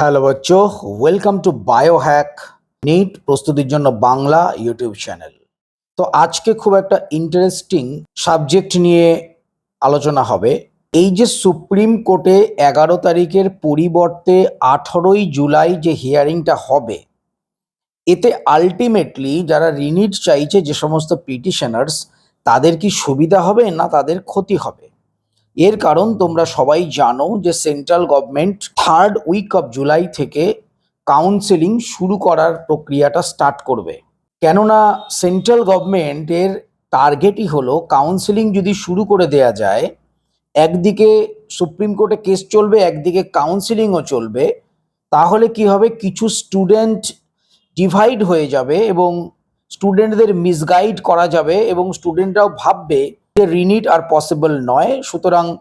Hello বচ্চো welcome to Biohack NEET প্রস্তুতির জন্য বাংলা ইউটিউব চ্যানেল তো আজকে খুব একটা ইন্টারেস্টিং সাবজেক্ট নিয়ে আলোচনা হবে। এই যে সুপ্রিম কোর্টে এগারো তারিখের পরিবর্তে আঠারোই জুলাই যে হিয়ারিংটা হবে, এতে আলটিমেটলি যারা রিনিট চাইছে যে সমস্ত পিটিশনার্স তাদের কি সুবিধা হবে না তাদের ক্ষতি হবে? এর কারণ তোমরা সবাই জানো যে central government third week of July থেকে কাউন্সেলিং শুরু করার প্রক্রিয়াটা স্টার্ট করবে। কেননা সেন্ট্রাল গভর্নমেন্টের টার্গেটই হলো কাউন্সেলিং যদি শুরু করে দেয়া যায়, একদিকে সুপ্রিম কোর্টে কেস চলবে, একদিকে কাউন্সেলিংও চলবে, তাহলে কি হবে? কিছু স্টুডেন্ট ডিভাইড হয়ে যাবে এবং স্টুডেন্টদের মিসগাইড করা যাবে এবং স্টুডেন্টরাও ভাববে রিনিট আর পসিবল নয়, সুতরাং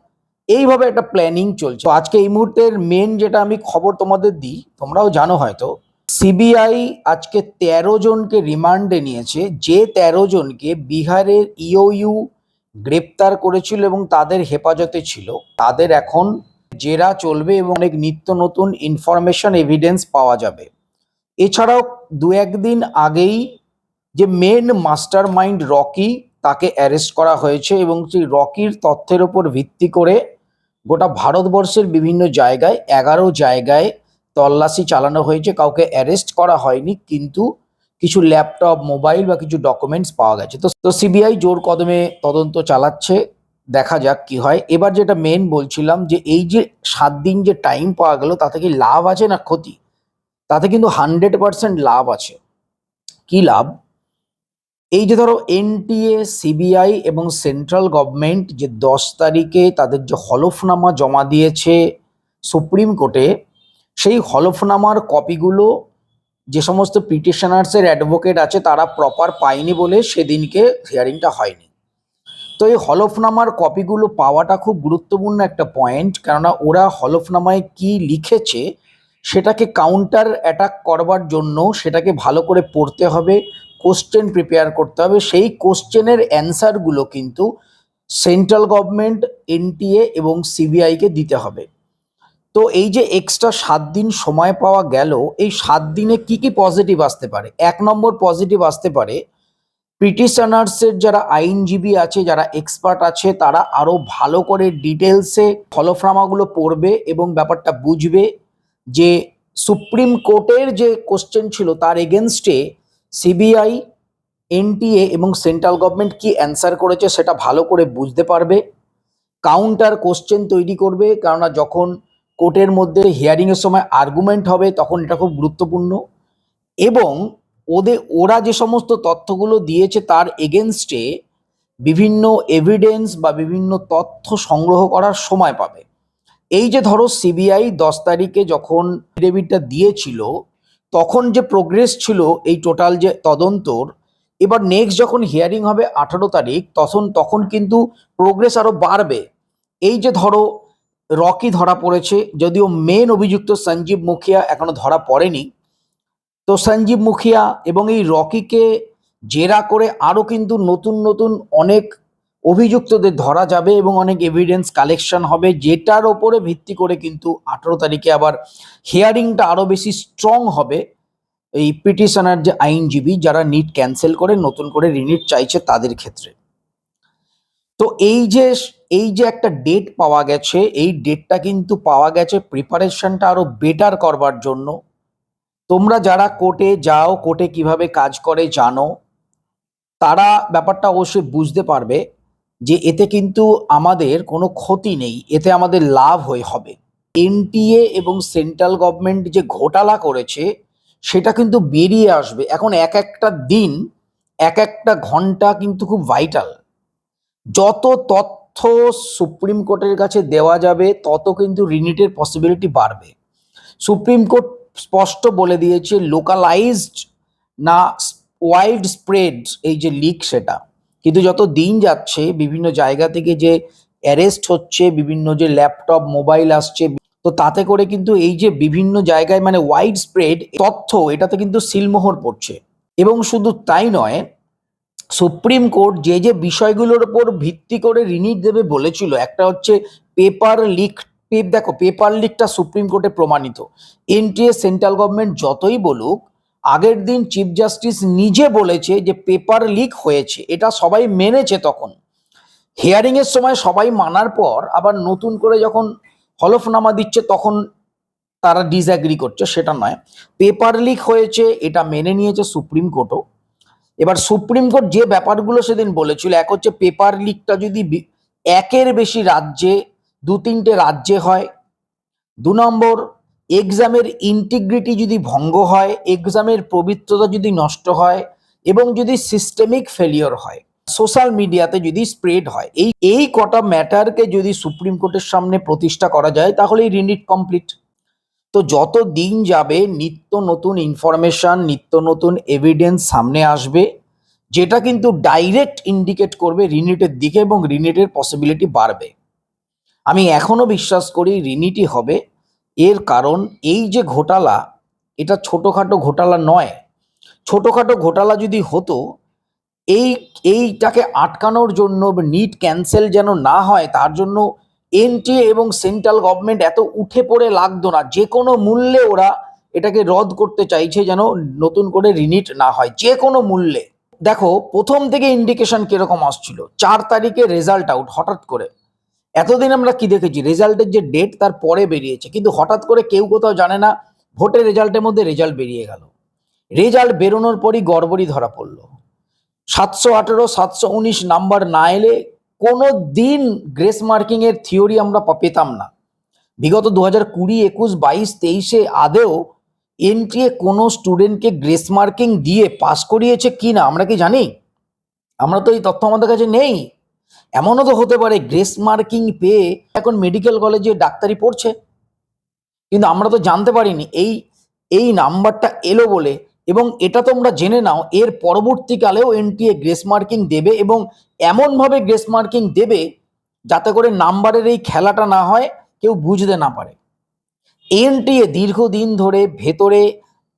এইভাবে একটা প্ল্যানিং চলছে। তো আজকে এই মুহূর্তের মেন যেটা আমি খবর তোমাদের দিই, তোমরাও জানো হয়তো, সিবিআই আজকে তেরো জনকে রিমান্ডে নিয়েছে, যে তেরো জনকে বিহারের ইওইউ গ্রেপ্তার করেছিল এবং তাদের হেফাজতে ছিল। তাদের এখন জেরা চলবে এবং অনেক নিত্য নতুন ইনফরমেশন, এভিডেন্স পাওয়া যাবে। এছাড়াও দু একদিন আগেই যে মেন মাস্টার মাইন্ড রকি তাকে অ্যারেস্ট করা হয়েছে এবং সেই রকির তথ্যের ওপর ভিত্তি করে গোটা ভারতবর্ষের বিভিন্ন জায়গায়, এগারো জায়গায় তল্লাশি চালানো হয়েছে। কাউকে অ্যারেস্ট করা হয়নি, কিন্তু কিছু ল্যাপটপ মোবাইল বা কিছু ডকুমেন্টস পাওয়া গেছে। তো তো সিবিআই জোর কদমে তদন্ত চালাচ্ছে, দেখা যাক কি হয়। এবার যেটা মেন বলছিলাম যে, এই যে সাত দিন যে টাইম পাওয়া গেল, তাতে কি লাভ আছে না ক্ষতি? তাতে কিন্তু হান্ড্রেড পার্সেন্ট লাভ আছে। কি লাভ? এই যে ধরো এনটিএ সিবিআই এবং সেন্ট্রাল গভর্নমেন্ট যে দশ তারিখে তাদের যে হলফনামা জমা দিয়েছে সুপ্রিম কোর্টে সেই হলফনামার কপিগুলো যে সমস্ত পিটিশনার্সের অ্যাডভোকেট আছে তারা প্রপার পায়নি বলে সেদিনকে হিয়ারিংটা হয়নি। তো এই হলফনামার কপিগুলো পাওয়াটা খুব গুরুত্বপূর্ণ একটা পয়েন্ট কেননা ওরা হলফনামায় কি লিখেছে সেটাকে কাউন্টার অ্যাটাক করবার জন্য সেটাকে ভালো করে পড়তে হবে কোশ্চেন প্রিপেয়ার করতে হবে। সেই কোশ্চেনের অ্যান্সারগুলো কিন্তু সেন্ট্রাল গভর্নমেন্ট এনটিএ এবং সিবিআইকে দিতে হবে। তো এই যে এক্সট্রা সাত দিন সময় পাওয়া গেল, এই সাত দিনে কি কি পজিটিভ আসতে পারে? এক নম্বর পজিটিভ আসতে পারে পিটিশনার্সের যারা আইনজীবী আছে, যারা এক্সপার্ট আছে, তারা আরও ভালো করে ডিটেলসে হলফনামাগুলো পড়বে এবং ব্যাপারটা বুঝবে যে সুপ্রিম কোর্টের যে কোশ্চেন ছিল, তার এগেনস্টে সিবিআই, এনটিএ এবং সেন্ট্রাল গভর্নমেন্ট কি অ্যান্সার করেছে সেটা ভালো করে বুঝতে পারবে। কাউন্টার কোশ্চেন তৈরি করবে, কেননা যখন কোর্টের মধ্যে হিয়ারিংয়ের সময় আর্গুমেন্ট হবে তখন এটা খুব গুরুত্বপূর্ণ। এবং ওদের ওরা যে সমস্ত তথ্যগুলো দিয়েছে তার এগেনস্টে বিভিন্ন এভিডেন্স বা বিভিন্ন তথ্য সংগ্রহ করার সময় পাবে। এই যে ধরো সিবিআই দশ তারিখে যখন ডেবিটটা দিয়েছিল তখন যে প্রোগ্রেস ছিল এই টোটাল যে তদন্তর, এবার নেক্সট যখন হিয়ারিং হবে আঠারো তারিখ, তখন তখন কিন্তু প্রোগ্রেস আরও বাড়বে। এই যে ধরো, রকি ধরা পড়েছে, যদিও মেন অভিযুক্ত সঞ্জীব মুখিয়া এখনও ধরা পড়েনি, তো সঞ্জীব মুখিয়া এবং এই রকিকে জেরা করে আরও কিন্তু নতুন নতুন অনেক অভিযুক্তদের ধরা যাবে এবং অনেক এভিডেন্স কালেকশন হবে, যেটার ওপরে ভিত্তি করে কিন্তু আঠারো তারিখে আবার হিয়ারিংটা আরও বেশি স্ট্রং হবে। এই পিটিশনার যে আইনজীবী, যারা নিট ক্যান্সেল করে, নতুন করে রিনিট চাইছে তাদের ক্ষেত্রে। তো এই যে এই যে একটা ডেট পাওয়া গেছে, এই ডেটটা কিন্তু পাওয়া গেছে প্রিপারেশনটা আরও বেটার করবার জন্য। তোমরা যারা কোর্টে যাও কোর্টে কীভাবে কাজ করে জানো, তারা ব্যাপারটা অবশ্যই বুঝতে পারবে। যে এতে কিন্তু আমাদের কোনো ক্ষতি নেই, এতে আমাদের লাভ হয়ে হবে। এনটিএ এবং সেন্ট্রাল গভর্নমেন্ট যে ঘোটালা করেছে, সেটা কিন্তু বেরিয়ে আসবে। এখন এক একটা দিন, এক একটা ঘণ্টা কিন্তু খুব ভাইটাল যত তথ্য সুপ্রিম কোর্টের কাছে দেওয়া যাবে, তত কিন্তু রিনিটের পসিবিলিটি বাড়বে। সুপ্রিম কোর্ট স্পষ্ট বলে দিয়েছে লোকালাইজড না ওয়াইড স্প্রেড এই যে লিক সেটা। কিন্তু যত দিন যাচ্ছে, বিভিন্ন জায়গা থেকে যে অ্যারেস্ট হচ্ছে, বিভিন্ন যে ল্যাপটপ মোবাইল আসছে, তো তাতে করে কিন্তু এই যে বিভিন্ন জায়গায় মানে ওয়াইড স্প্রেড তথ্য, এটাতে কিন্তু সিলমোহর পড়ছে। এবং শুধু তাই নয়, সুপ্রিম কোর্ট যে যে বিষয়গুলোর উপর ভিত্তি করে রিনিট দেবে বলেছিল, একটা হচ্ছে পেপার লিক পে দেখো পেপার লিকটা সুপ্রিম কোর্টে প্রমাণিত। এনটিএ সেন্ট্রাল গভর্নমেন্ট যতই বলুক আগের দিন চিফ জাস্টিস নিজে বলেছে যে পেপার লিক হয়েছে, এটা সবাই মেনেছে তখন। হিয়ারিং এর সময় সবাই মানার পর আবার নতুন করে যখন হলফনামা দিচ্ছে তখন তারা ডিসঅ্যাগ্রি করছে, সেটা নয়। পেপার লিক হয়েছে, এটা মেনে নিয়েছে সুপ্রিম কোর্টও এবার সুপ্রিম কোর্ট যে ব্যাপারগুলো সেদিন বলেছিল, এক হচ্ছে পেপার লিকটা যদি একের বেশি রাজ্যে, দু তিনটে রাজ্যে হয়, দু নম্বর এক্সামের ইন্টিগ্রিটি যদি ভঙ্গ হয় এক্সামের পবিত্রতা যদি নষ্ট হয়, এবং যদি সিস্টেমিক ফেলিওর হয় সোশ্যাল মিডিয়াতে যদি স্প্রেড হয়, এই এই কটা ম্যাটারকে যদি সুপ্রিম কোর্টের সামনে প্রতিষ্ঠা করা যায় তাহলেই রিনিট কমপ্লিট তো যত দিন যাবে নিত্য নতুন ইনফরমেশন নিত্য নতুন এভিডেন্স সামনে আসবে, যেটা কিন্তু ডাইরেক্ট ইন্ডিকেট করবে রিনিটের দিকে এবং রিনিটের পসিবিলিটি বাড়বে। আমি এখনও বিশ্বাস করি রিনিটি হবে। এর কারণ এই যে ঘোটালা, এটা ছোটোখাটো ঘোটালা নয়। ছোটোখাটো ঘোটালা যদি হতো, এই, এইটাকে আটকানোর জন্য নিট ক্যান্সেল যেন না হয়, তার জন্য এনটিএ এবং সেন্ট্রাল গভর্নমেন্ট এত উঠে পড়ে লাগতো না। যে কোনো মূল্যে ওরা এটাকে রদ করতে চাইছে যেন নতুন করে রিনিট না হয়, যে কোনো মূল্যে। দেখো, প্রথম থেকে ইন্ডিকেশন কীরকম আসছিল? চার তারিখে রেজাল্ট আউট হঠাৎ করে। এতদিন আমরা কি দেখেছি? রেজাল্টের যে ডেট তার পরে বেরিয়েছে। কিন্তু হঠাৎ করে কেউ কোথাও জানে না, ভোটের রেজাল্টের মধ্যে রেজাল্ট বেরিয়ে গেল। রেজাল্ট বেরোনোর পরই গড়বড়ি ধরা পড়ল। সাতশো আঠেরো, সাতশো উনিশ নাম্বার না এলে কোনো দিন গ্রেস মার্কিং এর থিওরি আমরা পেতাম না। বিগত দু হাজার কুড়ি, একুশ, বাইশ, তেইশে আদেও এনটিএ কোনো স্টুডেন্টকে গ্রেস মার্কিং দিয়ে পাস করিয়েছে কি না, আমরা কি জানি? আমরা তো এই তথ্য আমাদের কাছে নেই। এমনও তো হতে পারে গ্রেস মার্কিং পেয়ে এখন মেডিকেল কলেজে ডাক্তারি পড়ছে। কিন্তু আমরা তো জানতে পারিনি, এই এই নাম্বারটা এলো বলে। এবং এটা তোমরা জেনে নাও, এর পরবর্তীকালেও এনটিএ গ্রেস মার্কিং দেবে এবং এমনভাবে গ্রেস মার্কিং দেবে যাতে করে নাম্বারের এই খেলাটা না হয়, কেউ বুঝতে না পারে। এনটিএ দীর্ঘদিন ধরে ভেতরে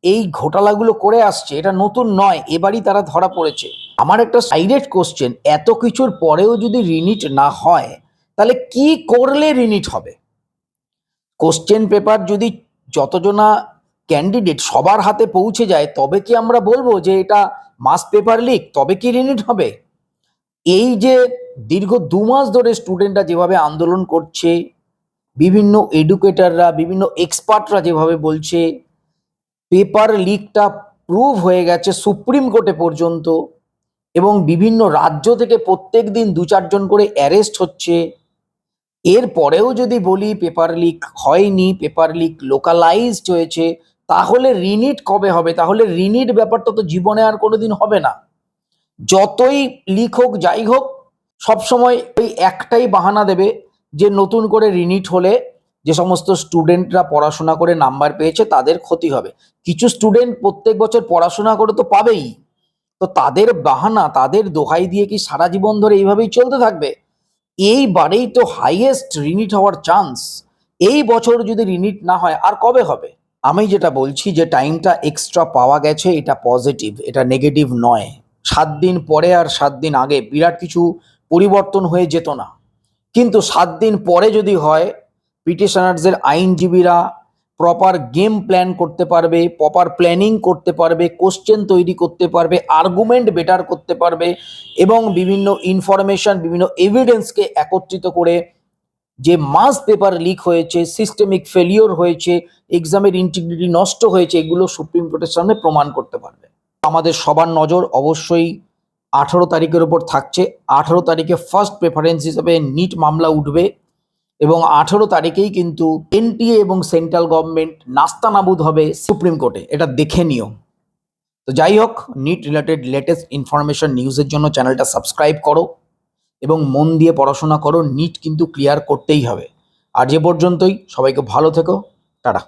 এই ঘোটালাগুলো করে আসছে, এটা নতুন নয়, এবারই তারা ধরা পড়েছে। আমার একটা সাইডেড কোশ্চেন এত কিছুর পরেও যদি রিনিট না হয়, তাহলে কি করলে রিনিট হবে? কোশ্চেন পেপার যদি যতজনা ক্যান্ডিডেট সবার হাতে পৌঁছে যায়, তবে কি আমরা বলব যে এটা মাস পেপার লিক তবে কি রিনিট হবে? এই যে দীর্ঘ দু মাস ধরে স্টুডেন্টরা যেভাবে আন্দোলন করছে, বিভিন্ন এডুকেটররা বিভিন্ন এক্সপার্টরা যেভাবে বলছে পেপার লিকটা প্রুভ হয়ে গেছে সুপ্রিম কোর্টে পর্যন্ত এবং বিভিন্ন রাজ্য থেকে প্রত্যেক দিন দু চারজন করে অ্যারেস্ট হচ্ছে। এর পরেও যদি বলি পেপার লিক হয়নি, পেপার লিক লোকালাইজড হয়েছে, তাহলে রিনিট কবে হবে? তাহলে রিনিট ব্যাপারটা তো জীবনে আর কোনোদিন হবে না। যতই লিক হোক, যাই হোক, সবসময় ওই একটাই বাহানা দেবে যে নতুন করে রিনিট হলে যে সমস্ত স্টুডেন্টরা পড়াশোনা করে নাম্বার পেয়েছে তাদের ক্ষতি হবে। কিছু স্টুডেন্ট প্রত্যেক বছর পড়াশোনা করে তো পাবেই। তো তাদের বাহানা, তাদের দোহাই দিয়ে কি সারা জীবন ধরে এইভাবেই চলতে থাকবে? এইবারেই তো হাইয়েস্ট রিনিট হওয়ার চান্স এই বছর যদি রিনিট না হয়, আর কবে হবে? আমি যেটা বলছি যে টাইমটা এক্সট্রা পাওয়া গেছে, এটা পজিটিভ এটা নেগেটিভ নয়। সাত দিন পরে আর সাত দিন আগে বিরাট কিছু পরিবর্তন হয়ে যেত না। কিন্তু সাত দিন পরে যদি হয় পিটিশনার্সদের আইনজীবীরা প্রপার গেম প্ল্যান করতে পারবে প্রপার প্ল্যানিং করতে পারবে কোশ্চেন তৈরি করতে পারবে আর্গুমেন্ট বেটার করতে পারবে এবং বিভিন্ন ইনফরমেশন বিভিন্ন এভিডেন্সকে একত্রিত করে যে মাস পেপার লিক হয়েছে সিস্টেমিক ফেলিওর হয়েছে এক্সামের ইন্টিগ্রিটি নষ্ট হয়েছে, এগুলো সুপ্রিম কোর্টের সামনে প্রমাণ করতে পারবে। আমাদের সবার নজর অবশ্যই আঠারো তারিখের উপর থাকছে। আঠারো তারিখে ফার্স্ট প্রেফারেন্স হিসেবে নিট মামলা উঠবে। এবং আঠেরো তারিখেই কিন্তু এনটিএ এবং সেন্ট্রাল গভর্নমেন্ট নাস্তানাবুদ হবে সুপ্রিম কোর্টে। এটা দেখে নিও। তো যাই হোক নিট রিলেটেড লেটেস্ট ইনফরমেশন নিউজের জন্য চ্যানেলটা সাবস্ক্রাইব করো এবং মন দিয়ে পড়াশোনা করো। নিট কিন্তু ক্লিয়ার করতেই হবে। আর যে পর্যন্তই। সবাইকে ভালো থেকো। টাটা।